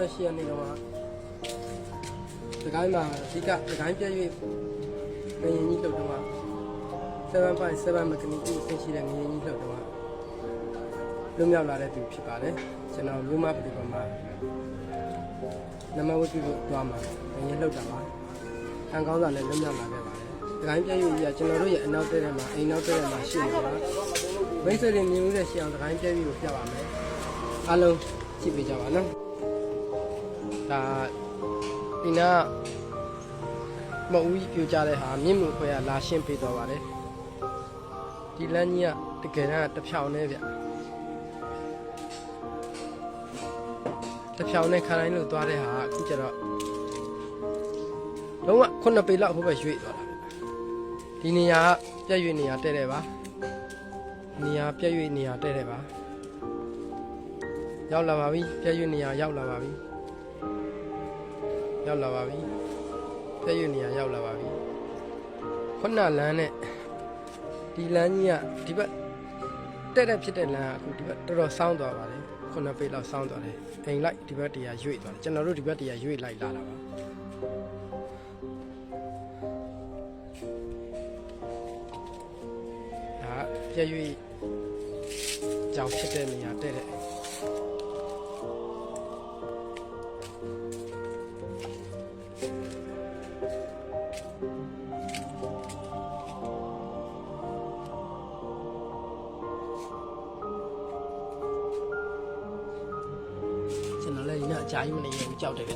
28ရက်နေ့တော့ဒီကိုင်းမှာအဓိကဒီကိုင်းပြည့်၍ငရင်ကြီးလှုပ်တော့7.7 mechanical ဆင်းရှိတဲ့ငရင်ကြီးလှုပ်တော့လွတ်မြောက်လာတဲ့သူဖြစ်ပါတယ်ကျွန်တော်မြို့မပရိပမာနမဝတ်ပြုလို့တွားမှာငရင်လှုပ်တာပါခံကောင်းတာလည်းလွတ်မြောက်လာခဲ့ပါတယ်ဒီကိုင်းပြည့်၍ကြီးကကျွန်တော်တို့ရဲ့အနောက်တဲထဲမှာအိမ်နောက်တဲထဲမှာရှိနေတာမိတ်ဆွေတွေမြင်မှုတဲ့ရှေ့အောင်ဒီကိုင်းပြည့်၍ကိုပြပါမယ်အားလုံးကြည့်ပေးကြပါနော် ဒါဒီနာမအူကြီးပြကြတဲ့ဟာမြင့်မှုခွဲကလာရှင်းပေးသွားပါတယ်ဒီလမ်းကြီးကတကယ်တမ်းတစ်ဖြောင်နဲ့ဗျတစ်ဖြောင်နဲ့ခါတိုင်းလို့သွားတဲ့ဟာအခုကျတော့လုံးဝခုနှစ်ပေလောက်ဟိုဘက်ရွေ့သွားတာဗျဒီနေရာကပြည့်ရွေ့နေရာတဲ့တယ်ပါနေရာပြည့်ရွေ့နေရာတဲ့တယ်ပါရောက်လာပါပြီပြည့်ရွေ့နေရာရောက်လာပါပြီ ရောက်လာပါပြီပြည့်ရွေ့နေရာရောက်လာပါပြီခုနလမ်းနဲ့ဒီလမ်းကြီးကဒီဘက်တဲ့တဲ့ဖြစ်တဲ့လမ်းကအခုဒီဘက်တော်တော်ဆောင်းသွားပါတယ်ခုနှစ်ပေလောက်ဆောင်းသွားတယ်အိမ်လိုက်ဒီဘက်တရာရွေ့သွားတယ်ကျွန်တော်တို့ဒီဘက်တရာရွေ့လိုက်လာတာပါဒါပြည့်ရွေ့ကြောင်ဖြစ်တဲ့နေရာတဲ့တဲ့ န်တော်လည်းဒီနေ့အကြာကြီးမနေရဘူးကြောက်တယ်ဗျ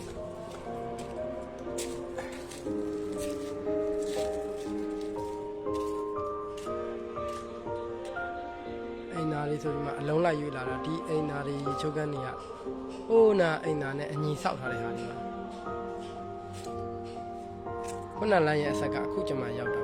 အိမ်နာလေးဆိုဒီမှာအလုံးလိုက်ရွေးလာတာဒီအိမ်နာလေးရေချိုးကန်းနေရဟိုးနာအိမ်နာနဲ့အညီဆောက်ထားတဲ့ဟာဒီမှာခုနလမ်းရဲ့အဆက်ကအခုကျွန်မရောက်တာပါတော့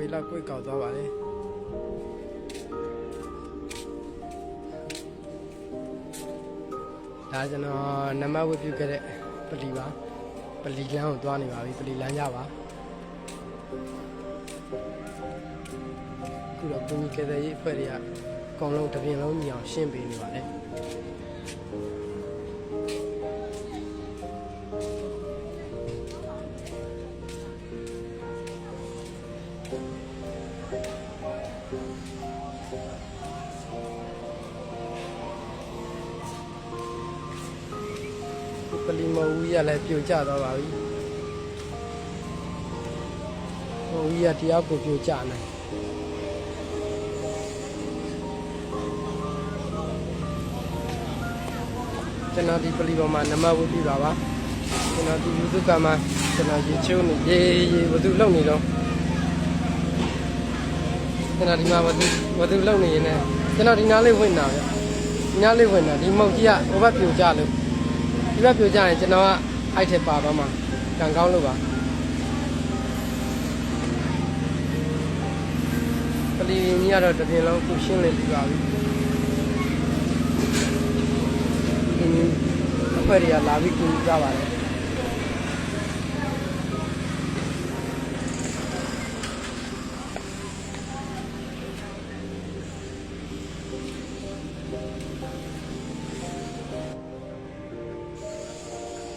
ပေလောက်ကိုယ်ကောက်သွားပါလေဒါကျွန်တော်နံပါတ်ဝတ်ပြုခဲ့တဲ့ပလီပါပလီလမ်းကိုသွားနေပါပြီပလီလမ်းကြပါခုတော့ဘုံကြီးကတဲ့ရေးအဖွဲ့တွေကအကောင်လုံးတစ်ပြင်လုံးညီအောင်ရှင်းပေးနေပါလေပ လီမဝူကြီးကလည်းပြိုကျသွားပါပြီမဝူကြီးကတရားကိုပြိုကျနေကျွန်တော်ဒီပလီပေါ်မှာနံပါတ်ဝတ်ပြပါပါကျွန်တော်ဒီယူทูบကမှာကျွန်တော်ရေချိုးနေရေရေဘယ်သူလုံနေတော့ကျွန်တော်ဒီမှာဘယ်သူဘယ်သူလုံနေရင်လည်းကျွန်တော်ဒီနားလေးဝင်တာဗျဒီနားလေးဝင်တာဒီမုတ်ကြီးကဟိုဘက်ပြိုကျလို့ ဒီဘက်ပြိုကြရင်ကျွန်တော်ကအိုက်ထက်ပါသွားမှာကံကောင်းလို့ပါပလီကြီးကတော့တစ်ပြင်လုံးခုရှင်းလင်းပြီးပါပြီဒီအခွက်တွေကလာပြီးကူကြပါတယ်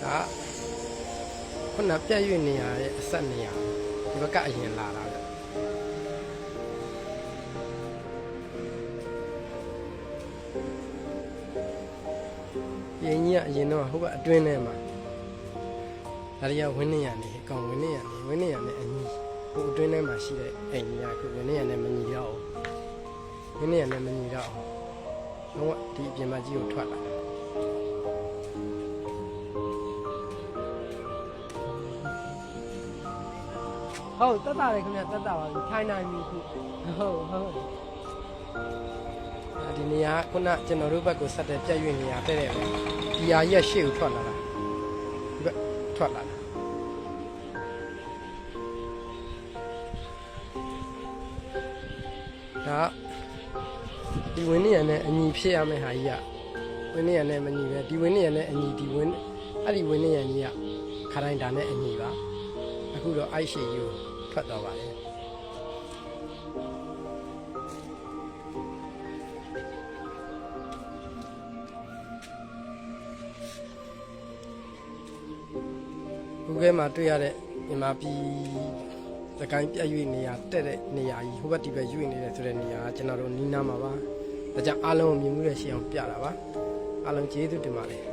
ဒါခုနပြည့်ရွနေရတဲ့အဆက်နေရဒီဘက်ကအရင်လာတာဗျရင်ကြီးကအရင်တော့ဟိုဘက်အတွင်းထဲမှာဒါရီကဝင်းနေရနေအကောင်ဝင်းနေရနေဝင်းနေရနေအညီဟိုအတွင်းထဲမှာရှိတဲ့အိမ်ကြီးကခုဝင်းနေရနေမညီတော့ဘူးဝင်းနေရနေမညီတော့ဘူးတော့ဒီအပြင်မှာကြီးကိုထွက်လာ ဟုတ်တက်တာလေခင်ဗျတက်တာပါပြီထိုင်နိုင်ပြီခုဟုတ်ဟုတ်အဲဒီနေရာခုနကျွန်တော်တို့ဘက်ကိုဆက်တဲ့ပြည့်ရွနေရာတဲ့တဲ့ပဲဒီဟာရက်ရှေ့ကိုထွက်လာတာဒီဘက်ထွက်လာတာဒါဒီဝင်နေရနဲ့အညီဖြစ်ရမယ့်ဟာကြီးကဝင်းနေရနဲ့မညီပဲဒီဝင်းနေရနဲ့အညီဒီဝင်းအဲ့ဒီဝင်းနေရညီကခါတိုင်းဒါနဲ့အညီပါအခုတော့အိုက်ရှေကြီးကို ထွက်တော့ပါတယ်ခုခဲမှာတွေ့ရတဲ့မြန်မာပြည်သကိုင်းပြတ်၍နေရတက်တဲ့နေရာကြီးဟိုဘက်ဒီဘက်ရွေ့နေတယ်ဆိုတဲ့နေရာကကျွန်တော်တို့နီးနားမှာပါဒါကြောင့်အားလုံးကိုမြင်မှုရရှိအောင်ပြတာပါအားလုံးကျေးဇူးတင်ပါတယ်